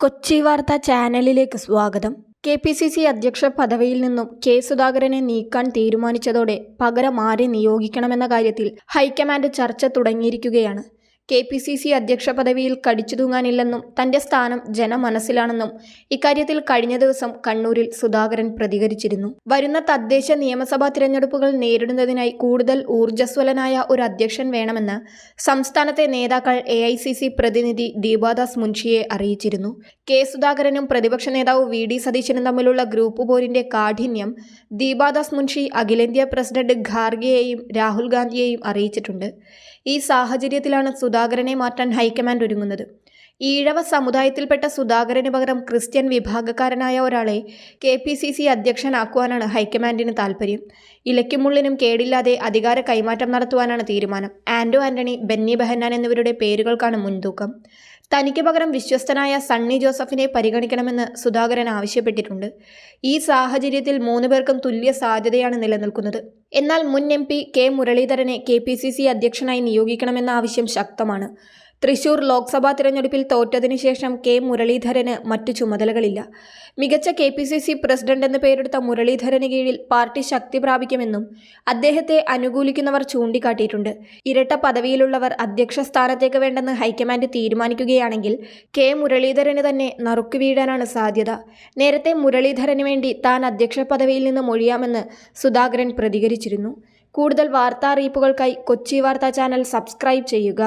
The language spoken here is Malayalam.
കൊച്ചി വാർത്താ ചാനലിലേക്ക് സ്വാഗതം. കെ പി സി സി അധ്യക്ഷ പദവിയിൽ നിന്നും കെ സുധാകരനെ നീക്കാൻ തീരുമാനിച്ചതോടെ പകരം ആരെ നിയോഗിക്കണമെന്ന കാര്യത്തിൽ ഹൈക്കമാൻഡ് ചർച്ച തുടങ്ങിയിരിക്കുകയാണ്. കെ പി സി സി അധ്യക്ഷ പദവിയിൽ കടിച്ചു തൂങ്ങാനില്ലെന്നും തന്റെ സ്ഥാനം ജനമനസ്സിലാണെന്നും ഇക്കാര്യത്തിൽ കഴിഞ്ഞ ദിവസം കണ്ണൂരിൽ സുധാകരൻ പ്രതികരിച്ചിരുന്നു. വരുന്ന തദ്ദേശ നിയമസഭാ തിരഞ്ഞെടുപ്പുകൾ നേരിടുന്നതിനായി കൂടുതൽ ഊർജസ്വലനായ ഒരു അധ്യക്ഷൻ വേണമെന്ന് സംസ്ഥാനത്തെ നേതാക്കൾ എ പ്രതിനിധി ദീപാദാസ് മുൻഷിയെ അറിയിച്ചിരുന്നു. കെ സുധാകരനും പ്രതിപക്ഷ നേതാവ് വി ഡി സതീശനും തമ്മിലുള്ള ഗ്രൂപ്പ് പോരിന്റെ കാഠിന്യം ദീപാദാസ് മുൻഷി അഖിലേന്ത്യാ പ്രസിഡന്റ് ഖാർഗെയെയും രാഹുൽ ഗാന്ധിയെയും അറിയിച്ചിട്ടുണ്ട്. ഈ സാഹചര്യത്തിലാണ് സുധാകരനെ മാറ്റാൻ ഹൈക്കമാൻഡ് ഒരുങ്ങുന്നത്. ഈഴവ സമുദായത്തിൽപ്പെട്ട സുധാകരന് പകരം ക്രിസ്ത്യൻ വിഭാഗക്കാരനായ ഒരാളെ കെ പി സി സി അധ്യക്ഷനാക്കുവാനാണ് ഹൈക്കമാൻഡിന് താൽപ്പര്യം ഇലയ്ക്കുമുള്ളിനും കേടില്ലാതെ അധികാര കൈമാറ്റം നടത്തുവാനാണ് തീരുമാനം. ആൻഡോ ആന്റണി ബെന്നി ബെഹന്നാൻ എന്നിവരുടെ പേരുകൾക്കാണ് മുൻതൂക്കം. തനിക്ക് പകരം വിശ്വസ്തനായ സണ്ണി ജോസഫിനെ പരിഗണിക്കണമെന്ന് സുധാകരൻ ആവശ്യപ്പെട്ടിട്ടുണ്ട്. ഈ സാഹചര്യത്തിൽ മൂന്ന് പേർക്കും തുല്യ സാധ്യതയാണ് നിലനിൽക്കുന്നത്. എന്നാൽ മുൻ എം പി കെ മുരളീധരനെ കെ പി സി സി അധ്യക്ഷനായി നിയോഗിക്കണമെന്ന ആവശ്യം ശക്തമാണ്. തൃശൂർ ലോക്സഭാ തിരഞ്ഞെടുപ്പിൽ തോറ്റതിനു ശേഷം കെ മുരളീധരന് മറ്റു ചുമതലകളില്ല. മികച്ച K P C C president എന്ന് പേരെടുത്ത മുരളീധരന് കീഴിൽ പാർട്ടി ശക്തി പ്രാപിക്കുമെന്നും അദ്ദേഹത്തെ അനുകൂലിക്കുന്നവർ ചൂണ്ടിക്കാട്ടിയിട്ടുണ്ട്. ഇരട്ട പദവിയിലുള്ളവർ അധ്യക്ഷ സ്ഥാനത്തേക്ക് വേണ്ടെന്ന് ഹൈക്കമാൻഡ് തീരുമാനിക്കുകയാണെങ്കിൽ കെ മുരളീധരന് തന്നെ നറുക്കു വീഴാനാണ് സാധ്യത. നേരത്തെ മുരളീധരന് വേണ്ടി താൻ അധ്യക്ഷ പദവിയിൽ നിന്ന് ഒഴിയാമെന്ന് സുധാകരൻ പ്രതികരിച്ചിരുന്നു. കൂടുതൽ വാർത്താ അറിയിപ്പുകൾക്കായി കൊച്ചി വാർത്താ ചാനൽ സബ്സ്ക്രൈബ് ചെയ്യുക.